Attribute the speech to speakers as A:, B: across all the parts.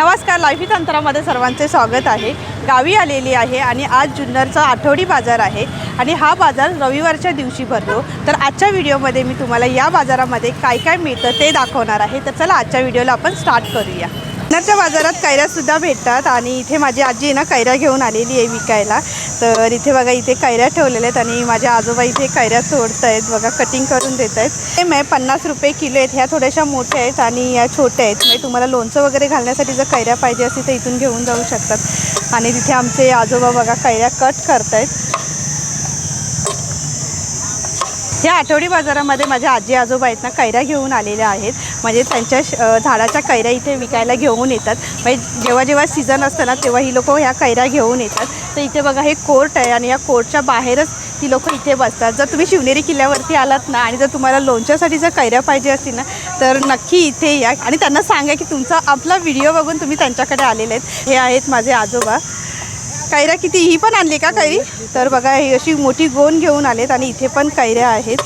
A: नमस्कार लाईफी तंत्रामध्ये सर्वांचे स्वागत आहे. गावी आलेली आहे आणि आज जुन्नरचा आठवडी बाजार आहे आणि हा बाजार रविवारच्या दिवशी भरतो. तर आजच्या व्हिडिओमध्ये मी तुम्हाला या बाजारामध्ये काय काय मिळतं ते दाखवणार आहे. तर चला आजच्या व्हिडिओला आपण स्टार्ट करूया. जुन्नरच्या बाजारात कैऱ्यासुद्धा भेटतात आणि इथे माझी आजी आहे ना कैऱ्या घेऊन आलेली आहे विकायला. तर इथे बघा इथे कैऱ्या ठेवलेल्या आहेत आणि माझ्या आजोबा इथे कैऱ्या तोडत आहेत. बघा कटिंग करून देत आहेत. सेम आहे पन्नास रुपये किलो आहेत. ह्या थोड्याशा मोठ्या आहेत आणि या छोट्या आहेत. म्हणजे तुम्हाला लोणचं वगैरे घालण्यासाठी जर कैऱ्या पाहिजे असतील तर इथून घेऊन जाऊ शकतात. आणि तिथे आमचे आजोबा बघा कैऱ्या कट करत आहेत या आठवडी बाजारामध्ये माझ्या आजी आजोबा आहेत ना कैऱ्या घेऊन आलेल्या आहेत. म्हणजे त्यांच्या श- झाडाच्या कैऱ्या इथे विकायला घेऊन येतात. म्हणजे जेव्हा जेव्हा सीझन असतं ना तेव्हा ही लोक ह्या कैऱ्या घेऊन येतात. तर इथे बघा हे कोर्ट आहे आणि या कोर्टच्या बाहेरच ती लोकं इथे बसतात. जर तुम्ही शिवनेरी किल्ल्यावरती आलात ना आणि जर तुम्हाला लोणच्यासाठी जर कैऱ्या पाहिजे असतील ना तर नक्की इथे या. आणि त्यांना सांगा की तुमचा आपला व्हिडिओ बघून तुम्ही त्यांच्याकडे आलेले आहेत. हे आहेत माझे आजोबा. कैऱ्या किती ही पण आणली का कैरी? तर बघा ही अशी मोठी गोन घेऊन आलेत आणि इथे पण कैऱ्या आहेत.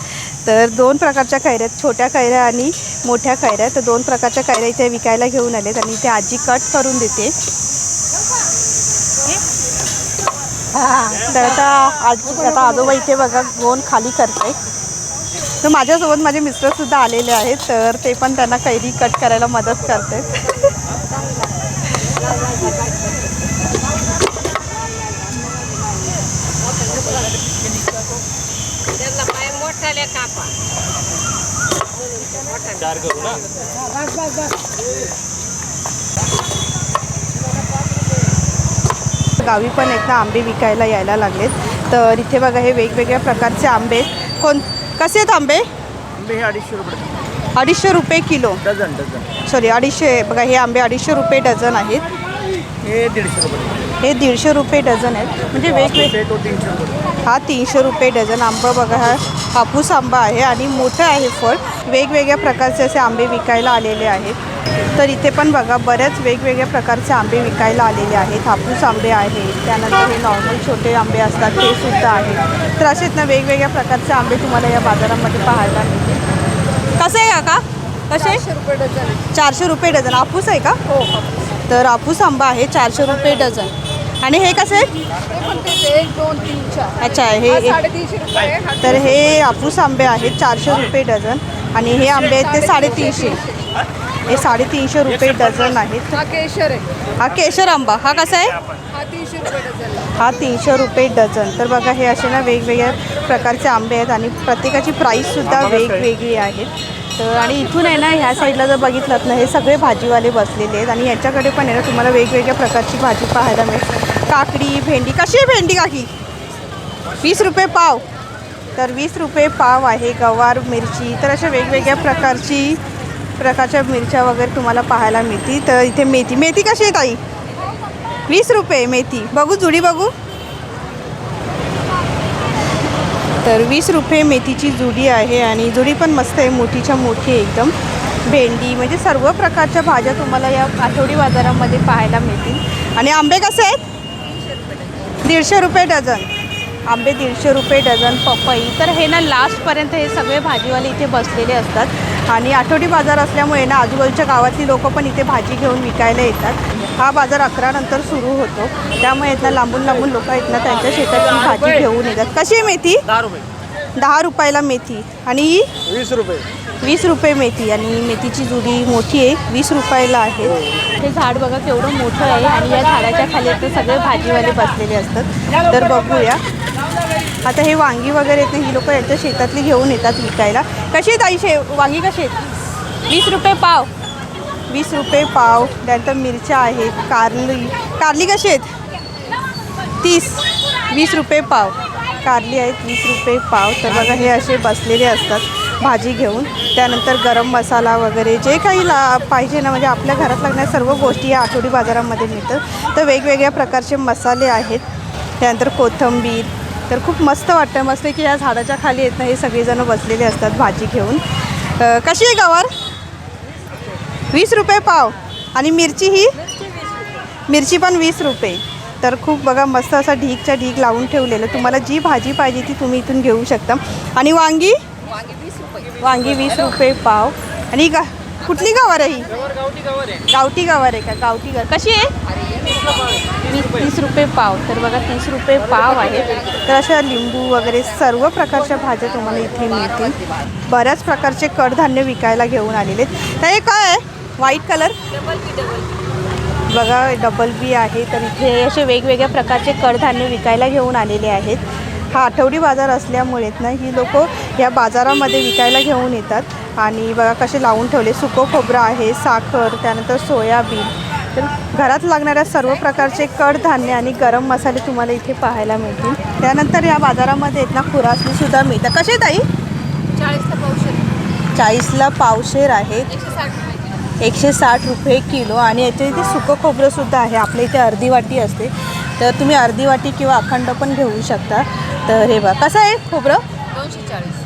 A: तर दोन प्रकारच्या कैऱ्या छोट्या कैऱ्या आणि मोठ्या कैऱ्या. तर दोन प्रकारच्या कैऱ्या इथे विकायला घेऊन आलेत आणि इथे आजी कट करून देते. तर आता आजी आता आजोबा इथे बघा गोन खाली करते तर माझ्यासोबत माझे मिस्टरसुद्धा आलेले आहेत तर ते पण त्यांना कैरी कट करायला मदत करते
B: त्यांना पाय मोठाले कापा.
A: गावी पण ना आंबे विकायला यायला लागलेत. तर इथे बघा हे वेगवेगळ्या प्रकारचे आंबे आहेत. कोण कसे आहेत आंबे?
C: आंबे हे अडीचशे रुपये
A: अडीचशे रुपये किलो.
C: Dozen dozen.
A: सॉरी अडीचशे बघा हे आंबे अडीचशे रुपये डझन आहेत.
C: हे दीडशे रुपये.
A: हे दीडशे रुपये डझन आहेत. म्हणजे वेगवेगळे
C: ते तो तीनशे रुपये.
A: हा तीनशे रुपये डझन आंबा बघा हा हापूस आंबा आहे आणि मोठं आहे फळ. वेगवेगळ्या प्रकारचे असे आंबे विकायला आलेले आहेत. तर इथे पण बघा बऱ्याच वेगवेगळ्या प्रकारचे आंबे विकायला आलेले आहेत. हापूस आंबे आहेत त्यानंतर हे नॉर्मल छोटे आंबे असतात ते सुद्धा आहेत. तर असेच ना वेगवेगळ्या प्रकारचे आंबे तुम्हाला या बाजारामध्ये पाहायला मिळतील. कसे आहे का कसे?
B: रुपये डझन
A: चारशे रुपये डझन. हापूस आहे का?
B: हो
A: तर हापूस आंबा आहे चारशे रुपये डझन. आणि हे कसे
B: एक दोन तीन चार
A: अच्छा हे तर हे हापूस आंबे आहेत चारशे रुपये डझन. आणि हे आंबे आहेत ते साडेतीनशे. हे साडेतीनशे रुपये डझन आहेत.
B: हा केशर आहे.
A: हा केशर आंबा. हा कसा आहे?
B: हा तीनशे रुपये डझन
A: हा तीनशे रुपये डझन. तर बघा हे असे ना वेगवेगळ्या प्रकारचे आंबे आहेत आणि प्रत्येकाची प्राईससुद्धा वेगवेगळी आहेत. तर आणि इथून आहे ना ह्या साईडला जर बघितलं ना हे सगळे भाजीवाले बसलेले आहेत. आणि याच्याकडे पण आहे ना तुम्हाला वेगवेगळ्या प्रकारची भाजी पाहायला मिळेल. काकडी भेंडी. कशी आहे भेंडी काकी? वीस रुपये पाव. तर वीस रुपये पाव आहे. गवार मिरची तर अशा वेगवेगळ्या प्रकारची प्रकारच्या मिरच्या वगैरे तुम्हाला पाहायला मिळतील. तर इथे मेथी. मेथी कशी आहे ताई? वीस रुपये मेथी. बघू जुडी बघू. तर वीस रुपये मेथीची जुडी आहे आणि जुडी पण मस्त आहे मोठीच्या मोठी एकदम. भेंडी म्हणजे सर्व प्रकारच्या भाज्या तुम्हाला या आठवडी बाजारामध्ये पाहायला मिळतील. आणि आंबे कसे आहेत? दीडशे रुपये डझन. आंबे दीडशे रुपये डझन पपई. तर हे ना लास्टपर्यंत हे सगळे भाजीवाले इथे बसलेले असतात. आणि आठवडी बाजार असल्यामुळे ना आजूबाजूच्या गावातली लोकं पण इथे भाजी घेऊन विकायला येतात. हा बाजार अकरा नंतर सुरू होतो. त्यामुळे आहेत ना लांबून लांबून लोक आहेत ना त्यांच्या शेतातली भाजी घेऊन येतात कशी आहे मेथी?
C: दहा रुपये.
A: दहा रुपयाला मेथी. आणि ही?
C: वीस रुपये.
A: वीस रुपये मेथी. आणि मेथीची जुडी मोठी आहे. वीस रुपयाला आहे. हे झाड बघा केवढं मोठं आहे. आणि या झाडाच्या खाली आता सगळे भाजीवाले बसलेले असतात. तर बघूया. आता हे वांगी वगैरे आहेत ना ही लोक यांच्या शेतातली घेऊन येतात विकायला. कशी आहेत आई शे वांगी कशी आहेत? वीस रुपये पाव. वीस रुपये पाव त्यानंतर मिरच्या आहेत कारली. कारली कशी आहेत? तीस. वीस रुपये पाव. कारली आहेत वीस रुपये पाव. तर बघा हे असे बसलेले असतात भाजी घेऊन. त्यानंतर गरम मसाला वगैरे जे काही ला पाहिजे ना म्हणजे आपल्या घरात लागणाऱ्या सर्व गोष्टी या आठवडी बाजारामध्ये मिळतात. तर वेगवेगळ्या प्रकारचे मसाले आहेत. त्यानंतर कोथिंबीर. तर खूप मस्त वाटतं मस्त की या झाडाच्या खाली आहेत ना हे सगळेजण बसलेले असतात भाजी घेऊन. कशी आहे गवार? वीस रुपये पाव. आणि मिरची ही? मिरची पण वीस रुपये. तर खूप बघा मस्त असा ढीकच्या ढीक लावून ठेवलेलं. तुम्हाला जी भाजी पाहिजे ती तुम्ही इथून घेऊ शकता. आणि वांगी?
B: वांगी वीस रुपये
A: पाव. आणि गा कुठली गावार आहे ही?
C: गावठी गावार आहे
A: का? गावठी गावर. कशी आहे? वीस तीस रुपये पाव. तर बघा तीस रुपये पाव आहे. तर अशा लिंबू वगैरे सर्व प्रकारच्या भाज्या तुम्हाला इथे मिळतील. बऱ्याच प्रकारचे कडधान्य विकायला घेऊन आलेले आहेत. तर हे काय आहे? व्हाईट कलर बघा डबल बी आहे. तर इथे असे वेगवेगळ्या प्रकारचे कडधान्य विकायला घेऊन आलेले आहेत. हा आठवडी बाजार असल्यामुळेच ना ही लोक या बाजारामध्ये विकायला घेऊन येतात. आणि बघा कसे लावून ठेवले. सुको खोबरं आहे साखर त्यानंतर सोयाबीन. तर घरात लागणाऱ्या सर्व प्रकारचे कडधान्य आणि गरम मसाले तुम्हाला इथे पाहायला मिळतील. त्यानंतर या बाजारामध्ये आहेत ना खुरासणीसुद्धा मिळतात. कसे ताई?
B: चाळीसला पावशे
A: चाळीसला पावशेर आहेत.
B: एकशे साठ रुपये
A: किलो आणि याच्या इथे सुकं खोबरंसुद्धा आहे. आपल्या इथे अर्धी वाटी असते. तर तुम्ही अर्धी वाटी किंवा अखंड पण घेऊ शकता. तर हे बघा. कसं आहे खोबरं?
B: दोनशे चाळीस.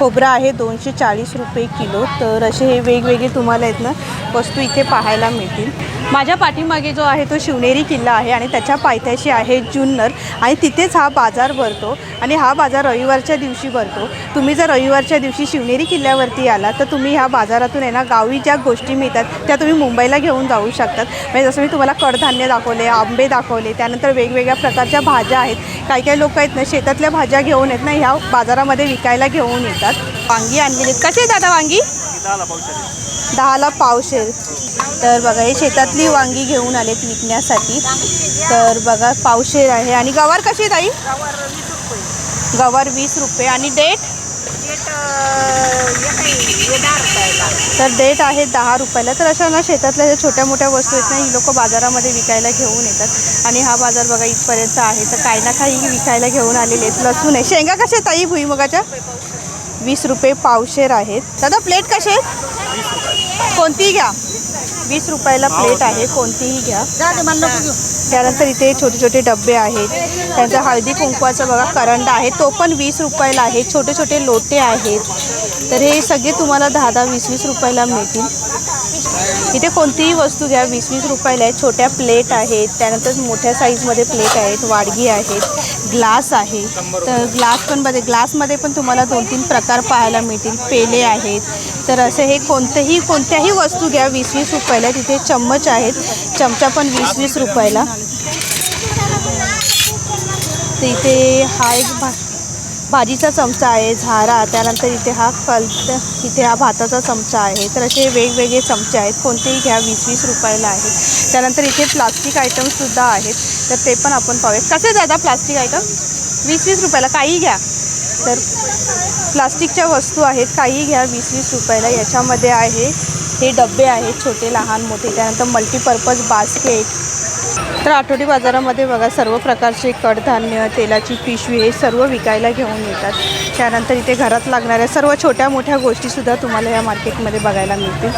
A: खोबरं आहे दोनशे चाळीस रुपये किलो. तर असे हे वेगवेगळे तुम्हाला आहेत ना वस्तू इथे पाहायला मिळतील. माझ्या पाठीमागे जो आहे तो शिवनेरी किल्ला आहे आणि त्याच्या पायथ्याशी आहे जुन्नर आणि तिथेच हा बाजार भरतो आणि हा बाजार रविवारच्या दिवशी भरतो. तुम्ही जर रविवारच्या दिवशी शिवनेरी किल्ल्यावरती आला तर तुम्ही ह्या बाजारातून आहे ना गावी ज्या गोष्टी मिळतात त्या तुम्ही मुंबईला घेऊन जाऊ शकतात. म्हणजे जसं मी तुम्हाला कडधान्य दाखवले आंबे दाखवले त्यानंतर वेगवेगळ्या प्रकारच्या भाज्या आहेत. काही काही लोक आहेत ना शेतातल्या भाज्या घेऊन आहेत ना ह्या बाजारामध्ये विकायला घेऊन येतात. वांगी आणलेली. आहेत कसे दादा वांगी? दहाला पावशेर. तर बघा हे शेतातली वांगी घेऊन आलेत विकण्यासाठी. तर बघा पावशेर आहे. आणि गवार कशी आहे ताई? गवार वीस रुपये. आणि डेट? तर डेट आहे दहा रुपयाला. तर अशा ना शेतातल्या ज्या छोट्या मोठ्या वस्तू आहेत ना ही लोक बाजारामध्ये विकायला घेऊन येतात. आणि हा बाजार बघा इथपर्यंत आहे. तर काही ना काही विकायला घेऊन आलेले आहेत. लसूण आहे. शेंगा कशा आहेत ताई? भुईमुगाच्या? वीस रुपये पावशेर आहेत. दादा प्लेट कसे? कोणतीही घ्या. वीस रुपयाला प्लेट आहे कोणतीही घ्या. त्यानंतर इथे छोटे छोटे डबे आहेत. त्यांचा हळदी कुंकवाचा बघा करंडा आहे तो पण वीस रुपयाला आहे. छोटे छोटे लोटे आहेत. तर हे सगळे तुम्हाला दहा दहा वीस वीस रुपयाला मिळतील. इथे कोणतीही वस्तू घ्या. वीस वीस रुपयाला आहे छोट्या प्लेट आहेत. त्यानंतर मोठ्या साईजमध्ये प्लेट आहेत. वाडगी आहेत. ग्लास आहे. तर ग्लास पण बघा ग्लासमध्ये पण तुम्हाला दोन तीन प्रकार पाहायला मिळतील. पेले आहेत. तर असे हे कोणतेही कोणत्याही वस्तू घ्या. वीस वीस रुपयाला तिथे चम्मच आहेत. चमचा पण वीस वीस रुपयाला. तर इथे हा एक भा भाजीचा चमचा आहे झारा त्यानंतर इथे हा कल इथे हा भाताचा चमचा आहे. तर असे वेगवेगळे चमचे आहेत. कोणतेही घ्या वीस वीस रुपयाला आहेत. त्यानंतर इथे प्लास्टिक आयटमसुद्धा आहेत. तर ते पण आपण पाहूया कसे दादा प्लास्टिक आयटम वीस वीस रुपयाला काही घ्या. तर प्लास्टिकच्या वस्तू आहेत. काही घ्या वीस वीस रुपयाला. याच्यामध्ये आहे हे डबे आहेत छोटे लहान मोठे. त्यानंतर मल्टीपर्पज बास्केट तर आठवडी बाजारामध्ये बघा सर्व प्रकारचे कडधान्य तेलाची पिशवी हे सर्व विकायला घेऊन येतात. त्यानंतर इथे घरात लागणाऱ्या सर्व छोट्या मोठ्या गोष्टीसुद्धा तुम्हाला या मार्केटमध्ये बघायला मिळतील.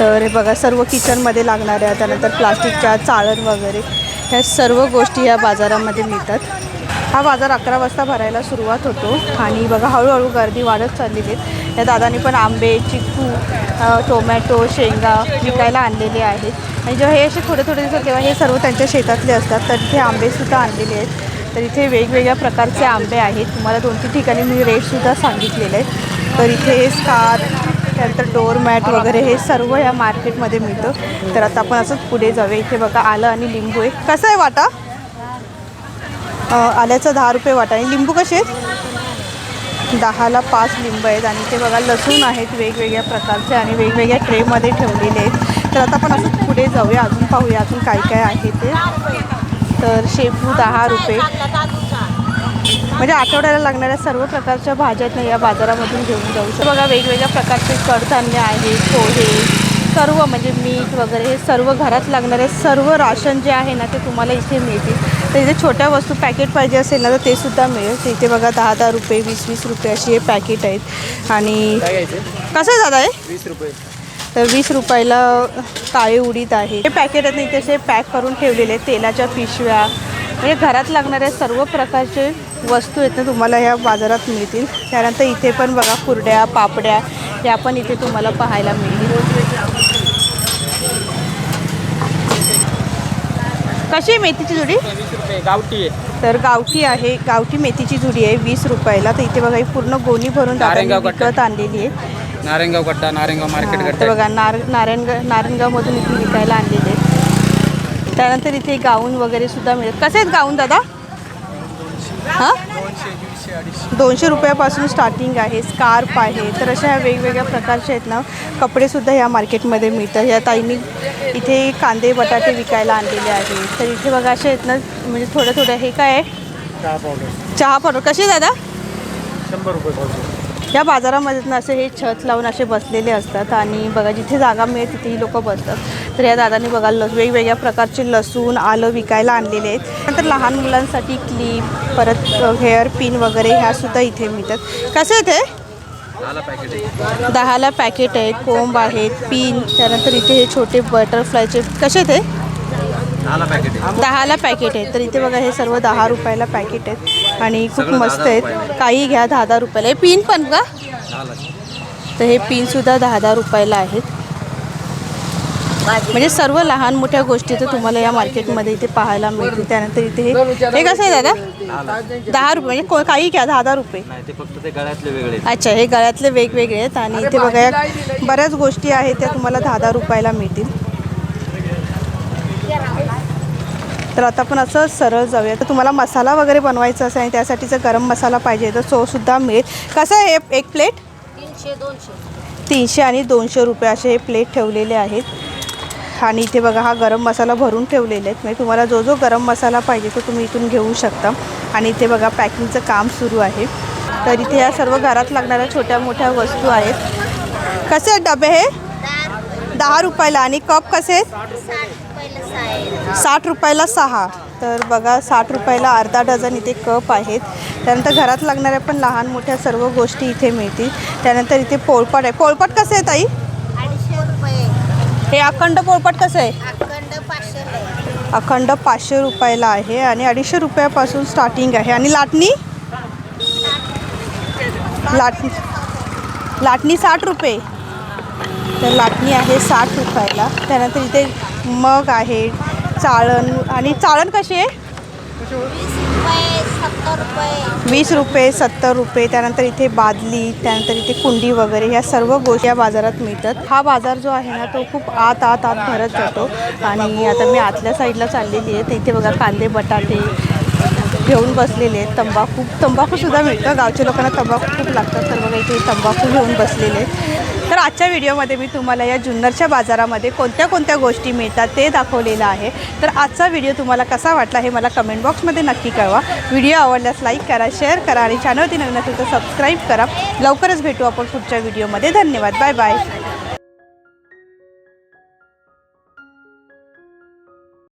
A: तर हे बघा सर्व किचनमध्ये लागणाऱ्या त्यानंतर प्लास्टिकच्या चाळण वगैरे ह्या सर्व गोष्टी या बाजारामध्ये मिळतात. हा बाजार अकरा वाजता भरायला सुरुवात होतो आणि बघा हळूहळू गर्दी वाढत चाललेली आहे. या दादानी पण आंबे चिकू टोमॅटो शेंगा विकायला आणलेले आहेत. आणि जेव्हा हे असे थोडे थोडे दिवसात तेव्हा हे सर्व त्यांच्या शेतातले असतात तर इथे आंबेसुद्धा आणलेले आहेत. तर इथे वेगवेगळ्या प्रकारचे आंबे आहेत. तुम्हाला दोन तीन ठिकाणी मी रेटसुद्धा सांगितलेले आहेत. तर इथे स्कार त्यानंतर डोरमॅट वगैरे हे सर्व या मार्केटमध्ये मिळतं. तर आता आपण असंच पुढे जाऊया. इथे बघा आलं आणि लिंबू आहे. कसं आहे वाटा? आल्याचं दहा रुपये वाटा. आणि लिंबू कसे आहेत? दहाला पाच लिंब आहेत आणि ते बघा लसूण आहेत वेगवेगळ्या प्रकारचे आणि वेगवेगळ्या ट्रेमध्ये ठेवलेले आहेत. तर आता आपण असं पुढे जाऊया अजून पाहूया अजून काय काय आहे ते. तर शेपू दहा रुपये. म्हणजे आठवड्याला लागणाऱ्या सर्व प्रकारच्या भाज्या आहेत या बाजारामधून घेऊन जाऊ शकतो. बघा वेगवेगळ्या प्रकारचे कडधान्य आहेत पोहे सर्व म्हणजे मीठ वगैरे हे सर्व घरात लागणारे सर्व राशन जे आहे ना ते तुम्हाला इथे मिळतील. तर इथे छोट्या वस्तू पॅकेट पाहिजे असेल ना तर ते सुद्धा मिळेल. इथे बघा दहा दहा रुपये वीस वीस रुपये अशी हे पॅकेट आहेत. आणि कसं आहे दादा हे?
C: वीस रुपये.
A: तर वीस रुपयाला काळे उडीद आहे. हे पॅकेट आहेत इथे असे पॅक करून ठेवलेले आहेत तेलाच्या पिशव्या. म्हणजे घरात लागणाऱ्या सर्व प्रकारचे वस्तू आहेत ना तुम्हाला ह्या बाजारात मिळतील. त्यानंतर इथे पण बघा कुरड्या पापड्या या पण इथे तुम्हाला पाहायला मिळतील. कशी आहे मेथीची जुडी?
C: वीस रुपये गावठी आहे.
A: तर गावठी आहे गावठी मेथीची जुडी आहे वीस रुपयाला. तर इथे बघा ही पूर्ण गोणी भरून दादांनी
C: नारायणगाव
A: विकत आणलेली आहे.
C: नारायणगाव गड्डा नारायणगाव मार्केट
A: हां,
C: गड्डा
A: तर बघा नार नारायणगाव नारायणगावमधून इथे विकायला आणलेले आहेत त्यानंतर इथे गाऊन वगैरे सुद्धा मिळत कसे आहेत गाऊन दादा? हां? दोनशे रुपयापासून स्टार्टिंग आहे स्कार्फ आहे. तर अशा ह्या वेगवेगळ्या प्रकारचे आहेत ना कपडेसुद्धा ह्या मार्केटमध्ये मिळतात. ह्या ताईंनी इथे कांदे बटाटे विकायला आणलेले आहेत. तर इथे बघा असे आहेत ना म्हणजे थोडं थोडं हे काय आहे?
D: चहा पावडर.
A: कसे दादा?
D: शंभर रुपये
A: या बाजारामध्ये ना असे हे छत लावून असे बसलेले असतात आणि बघा जिथे जागा मिळेल तिथेही लोक बसतात. तर या दादांनी बघा लस वेगवेगळ्या प्रकारचे लसूण आलं विकायला आणलेले आहेत. नंतर लहान मुलांसाठी क्लिप परत हेअर पिन वगैरे ह्यासुद्धा इथे मिळतात. कसे हे दहाला पॅकेट आहे. कोंब आहेत पिन त्यानंतर इथे हे छोटे बटरफ्लायचे कसे आहेत हे दहाला पॅकेट आहे. तर इथे बघा हे सर्व दहा रुपयाला पॅकेट आहेत. आणि खूप मस्त आहेत. काही घ्या दहा दहा रुपयाला. हे पिन पण का? तर हे पिनसुद्धा दहा दहा रुपयाला आहेत. म्हणजे सर्व लहान मोठ्या गोष्टी तर तुम्हाला या मार्केटमध्ये इथे पाहायला मिळतील. त्यानंतर इथे हे हे कसं आहे दादा? दहा रुपये म्हणजे को- काही घ्या दहा दहा रुपये.
E: नाही ते फक्त ते गळ्यातले वेगळे
A: अच्छा हे गळ्यातले वेगवेगळे आहेत आणि इथे बघा या बऱ्याच गोष्टी आहेत त्या तुम्हाला दहा दहा रुपयाला मिळतील. तर आता पण असं सरळ जाऊया. तर तुम्हाला मसाला वगैरे बनवायचा असेल आणि त्यासाठी जर गरम मसाला पाहिजे तर तो सुद्धा मिळेल. कसं आहे हे एक प्लेट?
B: तीनशे दोनशे.
A: तीनशे आणि दोनशे रुपये असे हे प्लेट ठेवलेले आहेत. आणि इथे बघा हा गरम मसाला भरून ठेवलेले आहेत. म्हणजे तुम्हाला जो जो गरम मसाला पाहिजे तो तुम्ही इथून घेऊ शकता. आणि इथे बघा पॅकिंगचं काम सुरू आहे. तर इथे या सर्व घरात लागणाऱ्या छोट्या मोठ्या वस्तू आहेत. कसे आहेत डबे हे? दहा रुपयाला. आणि कप कसे आहेत? साठ रुपयाला सहा. तर बघा साठ रुपयाला अर्धा डझन इथे कप आहेत. त्यानंतर घरात लागणाऱ्या पण लहान मोठ्या सर्व गोष्टी इथे मिळतील. त्यानंतर इथे पोळपाट आहे. पोळपाट कसं आहे ताई हे अखंड पोळपाट कसं आहे?
B: अखंड पाचशे
A: अखंड पाचशे रुपयाला आहे आणि अडीचशे रुपयापासून स्टार्टिंग आहे. आणि लाटणी? लाटणी. लाटणी साठ रुपये. तर लाटणी आहे साठ रुपयाला. त्यानंतर इथे मग आहे चाळण. आणि चाळण कशी आहे?
B: वीस रुपये सत्तर रुपये.
A: वीस रुपये सत्तर रुपये त्यानंतर इथे बादली त्यानंतर इथे कुंडी वगैरे ह्या सर्व गोष्टी या बाजारात मिळतात. हा बाजार जो आहे ना तो खूप आत आत आत भरत जातो. आणि आता मी आतल्या साईडला चाललेली आहे. तर इथे बघा कांदे बटाटे घेऊन बसलेले आहेत. तंबाखू तंबाखूसुद्धा मिळतं. गावच्या लोकांना तंबाखू खूप लागतात. तर बघा इथे तंबाखू घेऊन बसलेले आहेत. तर आजच्या व्हिडिओमध्ये मी तुम्हाला या जुन्नरच्या बाजारामध्ये कोणत्या कोणत्या गोष्टी मिळतात ते दाखवलेलं आहे. तर आजचा व्हिडिओ तुम्हाला कसा वाटला हे मला कमेंट बॉक्समध्ये नक्की कळवा. व्हिडिओ आवडल्यास लाईक करा शेअर करा आणि चॅनलवरती नवीन असेल तर सबस्क्राईब करा. लवकरच भेटू आपण पुढच्या व्हिडिओमध्ये. धन्यवाद. Bye bye